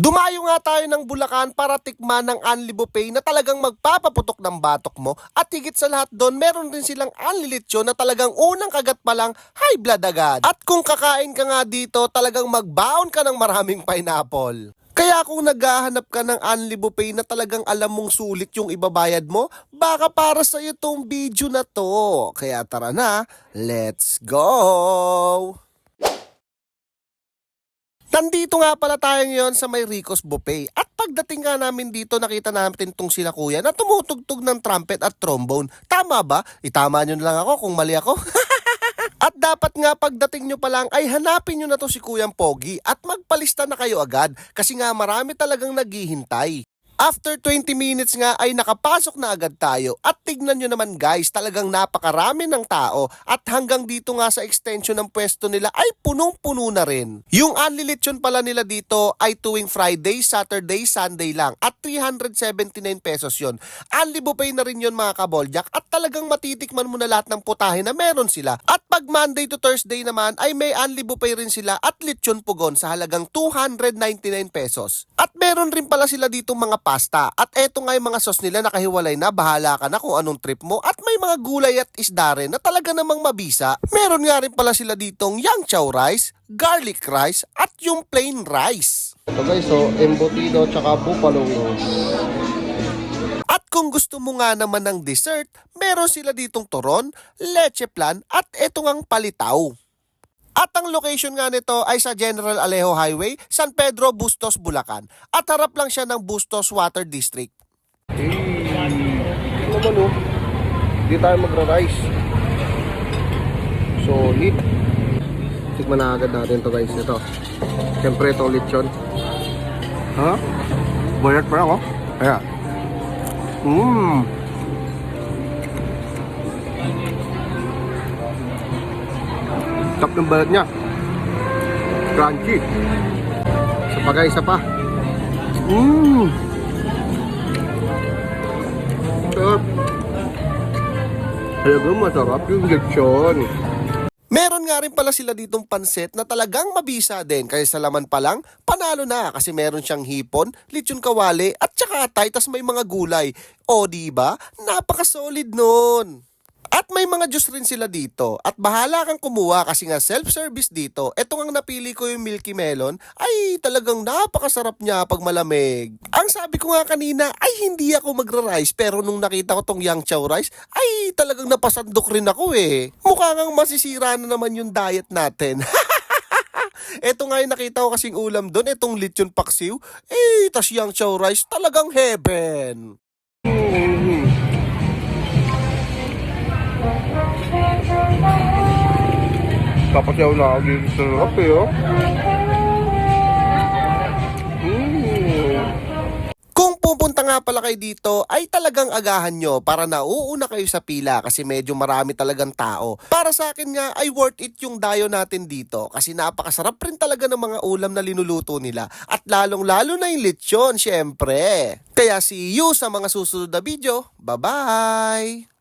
Dumayo nga tayo ng Bulacan para tikman ng Buffet na talagang magpapaputok ng batok mo at higit sa lahat doon meron din silang Lechon na talagang unang kagat pa lang high blood agad. At kung kakain ka nga dito talagang magbaon ka ng maraming pineapple. Kaya kung naghahanap ka ng Buffet na talagang alam mong sulit yung ibabayad mo, baka para sa iyo tong video na to. Kaya tara na, let's go! Nandito nga pala tayo ngayon sa may Rico's Buffet. At pagdating nga namin dito, nakita natin tong sila kuya na tumutugtog ng trumpet at trombone. Tama ba? Itama nyo na lang ako kung mali ako. At dapat nga pagdating nyo pa lang ay hanapin nyo na to si Kuyang Pogi at magpalista na kayo agad kasi nga marami talagang naghihintay. After 20 minutes nga ay nakapasok na agad tayo at tignan nyo naman guys talagang napakarami ng tao at hanggang dito nga sa extension ng pwesto nila ay punong-puno na rin. Yung unli lechon pala nila dito ay tuwing Friday, Saturday, Sunday lang at 379 pesos yon. Unli buffet na rin yon mga kaboljak at talagang matitikman mo na lahat ng putahe na meron sila. At pag Monday to Thursday naman ay may unli buffet rin sila at lechon pugon sa halagang 299 pesos. At meron rin pala sila dito mga pasta. At eto nga yung mga sauce nila nakahiwalay na, bahala ka na kung anong trip mo. At may mga gulay at isda rin na talaga namang mabisa. Meron nga rin pala sila ditong yang chow rice, garlic rice, at yung plain rice. Ito guys, so embutido tsaka buffalo wings. At kung gusto mo nga naman ng dessert, meron sila ditong turon, leche plan, at eto ngang palitaw. At ang location nga nito ay sa General Alejo Highway, San Pedro, Bustos, Bulacan. At harap lang siya ng Bustos Water District. Ito naman oh. Hindi tayo magra-rice. Solid. Tikman na agad natin to guys. Ito. Siyempre itong lechon. Ha? Bayad pa ako. Kaya. Mmm. Tap ng balat niya. Crunchy. Isa pa guys, isa pa. Mmm. Sarap. Talagang masarap yung lechon. Meron nga rin pala sila ditong pansit na talagang mabisa din. Kaya sa laman pa lang, panalo na kasi meron siyang hipon, lechon kawali at tsaka atay tas may mga gulay. O di ba? Napaka-solid nun. At may mga juice rin sila dito. At bahala kang kumuha kasi nga self-service dito. Ito nga napili ko yung Milky Melon ay talagang napakasarap niya pag malamig. Ang sabi ko nga kanina ay hindi ako magra-rice pero nung nakita ko tong Yang Chow Rice ay talagang napasandok rin ako eh. Mukha ngang masisira na naman yung diet natin. Ito nga yung nakita ko kasing ulam doon, itong lechon paksiw. Eh, tas Yang Chow Rice talagang heaven. Tapos yaw na ako dito sa sarap eh, oh. Mm. Kung pupunta nga pala kayo dito, ay talagang agahan nyo para nauuna kayo sa pila kasi medyo marami talagang tao. Para sa akin nga, ay worth it yung dayo natin dito kasi napakasarap rin talaga ng mga ulam na linuluto nila. At lalong-lalo na yung lechon, syempre. Kaya see you sa mga susunod na video. Bye-bye!